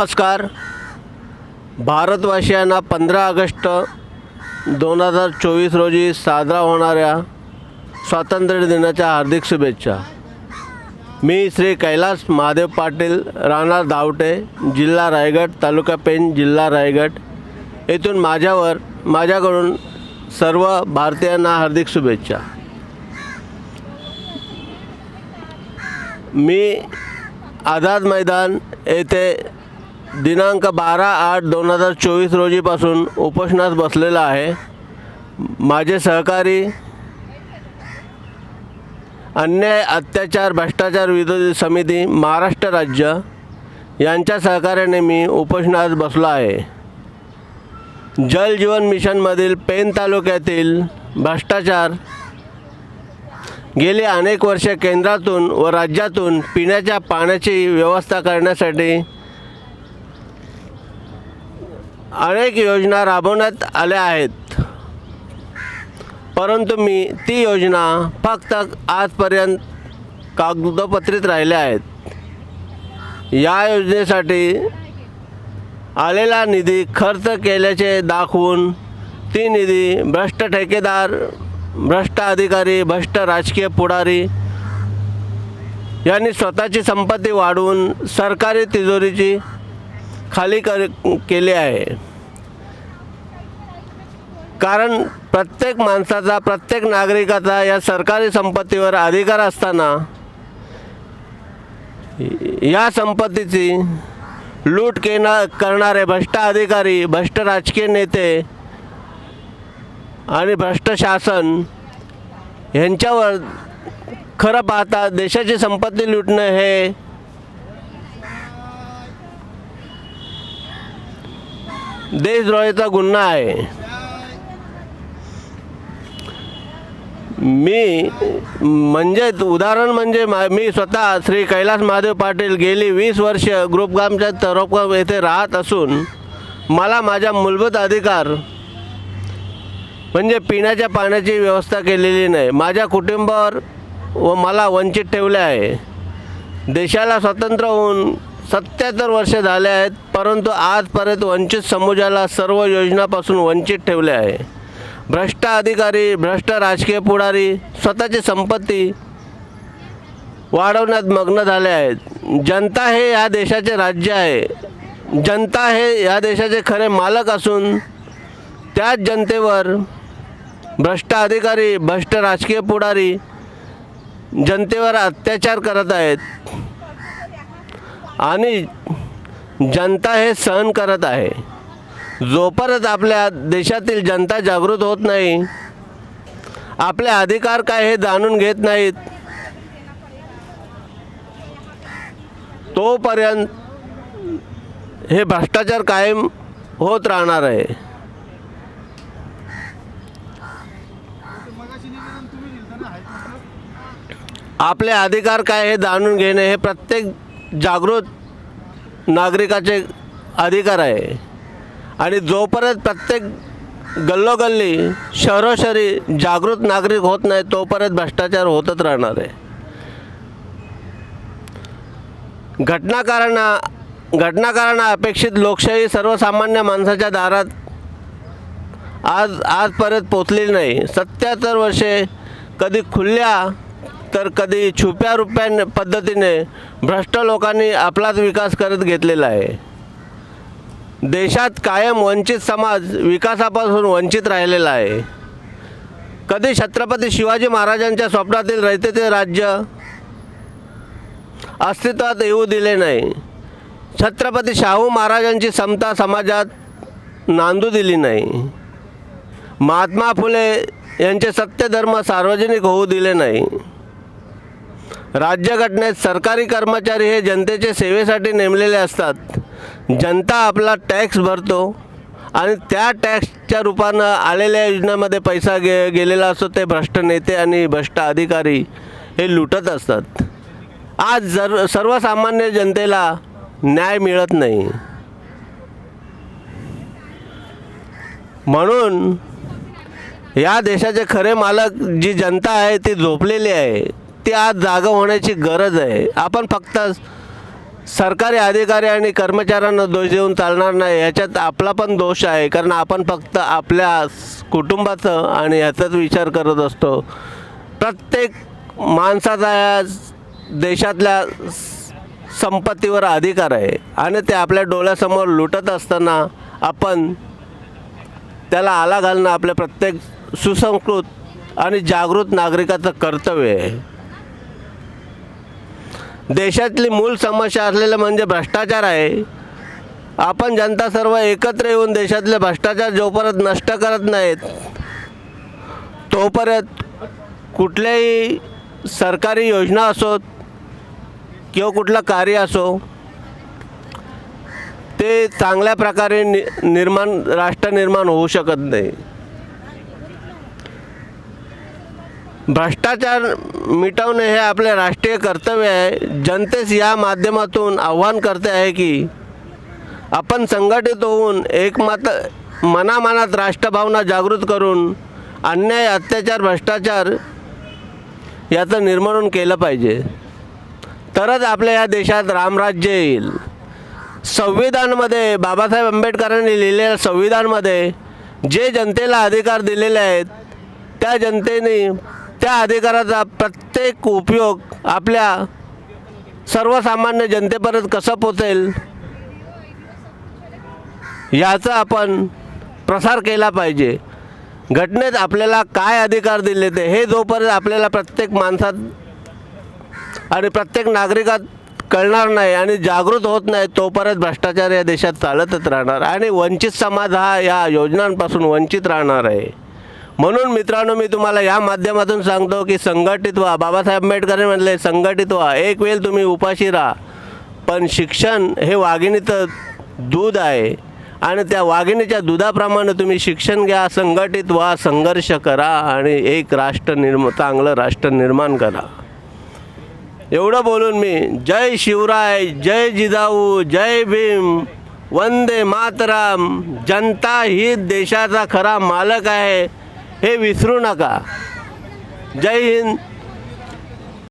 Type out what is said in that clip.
नमस्कार. भारतवासियांना पंधरा ऑगस्ट दोन हजार चोवीस रोजी साजरा होणाऱ्या स्वातंत्र्य दिनाच्या हार्दिक शुभेच्छा. मी श्री कैलास महादेव पाटील राहणार धावटे जिल्हा रायगड तालुका पेण जिल्हा रायगड. येथून माझ्यावर माझ्याकडून सर्व भारतीयांना हार्दिक शुभेच्छा. मी आझाद मैदान येथे दिनांक बारा आठ दोन हजार चोवीस रोजीपासून उपोषणास बसलेला आहे. माझे सहकारी अन्याय अत्याचार भ्रष्टाचार विरोधी समिती महाराष्ट्र राज्य यांच्या सहकार्याने मी उपोषणास बसलो आहे. जल जीवन मिशनमधील पेन तालुक्यातील भ्रष्टाचार गेली अनेक वर्षे केंद्रातून व राज्यातून पिण्याच्या पाण्याची व्यवस्था करण्यासाठी अनेक योजना राबवण्यात आल्या आहेत. परंतु मी ती योजना फक्त आजपर्यंत कागदोपत्रित राहिल्या आहेत. या योजनेसाठी आलेला निधी खर्च केल्याचे दाखवून ती निधी भ्रष्ट ठेकेदार भ्रष्ट अधिकारी भ्रष्ट राजकीय पुढारी यांनी स्वतःची संपत्ती वाढवून सरकारी तिजोरीची खाली कर केले आहे. कारण प्रत्येक माणसाचा प्रत्येक नागरिकाचा या सरकारी संपत्तीवर अधिकार असताना या संपत्तीची लूट केना करणारे भ्रष्ट अधिकारी भ्रष्ट राजकीय नेते आणि भ्रष्ट शासन यांच्यावर खरं पाहता देशाची संपत्ती लुटणं हे देशद्रोहीचा गुन्हा आहे. मी म्हणजेच उदाहरण म्हणजे मा मी स्वतः श्री कैलास महादेव पाटील गेली वीस वर्ष ग्रुपगामच्या तरोपगाम येथे राहत असून मला माझ्या मूलभूत अधिकार म्हणजे पिण्याच्या पाण्याची व्यवस्था केलेली नाही. माझ्या कुटुंबावर व मला वंचित ठेवले आहे. देशाला स्वतंत्र होऊन सत्याहत्तर वर्ष झाले आहेत परंतु आजपर्यंत वंचित समाजाला सर्व योजनापासून वंचित ठेवले आहे. भ्रष्ट अधिकारी भ्रष्ट राजकीय पुढारी स्वतःची संपत्ती वाढवण्यात मग्न झाले आहेत. जनता हे या देशाचे राज्य आहे. जनता हे या देशाचे खरे मालक असून त्याच जनतेवर भ्रष्ट अधिकारी भ्रष्ट राजकीय पुढारी जनतेवर अत्याचार करत आहेत. आणि जनता हे सहन करत आहे. जोपर्यंत आपल्या देशातील जनता जागृत होत नाही आपले अधिकार काय हे जाणून घेत नाहीत तोपर्यंत हे भ्रष्टाचार कायम होत राहणार आहे. आपले अधिकार काय हे जाणून घेणे हे प्रत्येक जागृत नागरिकाचे अधिकार आहे. आणि जोपर्यंत प्रत्येक गल्लोगल्ली शहरोशहरी जागृत नागरिक होत नाही तोपर्यंत भ्रष्टाचार होतच राहणार आहे. घटनाकारांना घटनाकारांना अपेक्षित लोकशाही सर्वसामान्य माणसाच्या दारात आज आजपर्यंत पोचलेली नाही. सत्याहत्तर वर्षे कधी खुल्या तर कधी छुप्या रुप्या पद्धतीने भ्रष्ट लोकांनी आपलाच विकास करत घेतलेला आहे. देशात कायम वंचित समाज विकासापासून वंचित राहिलेला आहे. कधी छत्रपती शिवाजी महाराजांच्या स्वप्नातील रयते ते राज्य अस्तित्वात येऊ दिले नाही. छत्रपती शाहू महाराजांची समता समाजात नांदू दिली नाही. महात्मा फुले यांचे सत्यधर्म सार्वजनिक होऊ दिले नाही. राज्यघटनेत सरकारी कर्मचारी हे जनतेच्या सेवेसाठी नेमलेले असतात. जनता आपला टॅक्स भरतो आणि त्या टॅक्सच्या रूपानं आलेल्या योजनामध्ये पैसा गे गेलेला असतो. ते भ्रष्ट नेते आणि भ्रष्ट अधिकारी हे लुटत असतात. आज जर सर्वसामान्य जनतेला न्याय मिळत नाही. म्हणून या देशाचे खरे मालक जी जनता आहे ती झोपलेली आहे. त्या जागा होण्याची गरज आहे. आपण फक्त सरकारी अधिकारी आणि कर्मचाऱ्यांना दोष देऊन चालणार नाही याच्यात आपला पण दोष आहे. कारण आपण फक्त आपल्या कुटुंबाचं आणि याचाच विचार करत असतो. प्रत्येक माणसाचा या देशातल्या संपत्तीवर अधिकार आहे. आणि ते आपल्या डोळ्यासमोर लुटत असताना आपण त्याला आला घालणं आपल्या प्रत्येक सुसंस्कृत आणि जागृत नागरिकाचं कर्तव्य आहे. देशातली मूळ समस्या असलेलं म्हणजे भ्रष्टाचार आहे. आपण जनता सर्व एकत्र येऊन देशातले भ्रष्टाचार जोपर्यंत नष्ट करत नाहीत तोपर्यंत कुठल्याही सरकारी योजना असोत किंवा कुठलं कार्य असो ते चांगल्या प्रकारे नि निर्माण राष्ट्र निर्माण होऊ शकत नाही. भ्रष्टाचार मिटवणे हे आपले राष्ट्रीय कर्तव्य आहे. जनतेस या माध्यमातून आव्हान करते आहे की आपण संघटित होऊन एकमात मनामनात राष्ट्रभावना जागृत करून अन्याय अत्याचार भ्रष्टाचार याचं निर्मूलन केलं पाहिजे. तरच आपल्या या देशात रामराज्य येईल. संविधानमध्ये बाबासाहेब आंबेडकरांनी लिहिलेल्या संविधानमध्ये जे जनतेला अधिकार दिलेले आहेत त्या जनतेने त्या अधिकाराचा प्रत्येक उपयोग आपल्या सर्वसामान्य जनतेपर्यंत कसं पोचेल याचा आपण प्रसार केला पाहिजे. घटनेत आपल्याला काय अधिकार दिले ते हे जोपर्यंत आपल्याला प्रत्येक माणसात आणि प्रत्येक नागरिकात कळणार नाही आणि जागृत होत नाही तोपर्यंत भ्रष्टाचार या देशात चालतच राहणार. आणि वंचित समाज हा या योजनांपासून वंचित राहणार आहे. म्हणून मित्रांनो मी तुम्हाला या माध्यमातून सांगतो की संघटित व्हा. बाबासाहेब आंबेडकर म्हटले संघटित व्हा. एक वेळ तुम्ही उपाशी राहा. पण शिक्षण हे वाघिणीचं दूध आहे. आणि त्या वाघिणीच्या दुधाप्रमाणे तुम्ही शिक्षण घ्या संघटित व्हा संघर्ष करा आणि एक राष्ट्र निर्म चांगलं राष्ट्र निर्माण करा. एवढं बोलून मी जय शिवराय जय जिजाऊ जय भीम वंदे मातरम. जनता ही देशाचा खरा मालक आहे. हे विसरू नका. जय हिंद.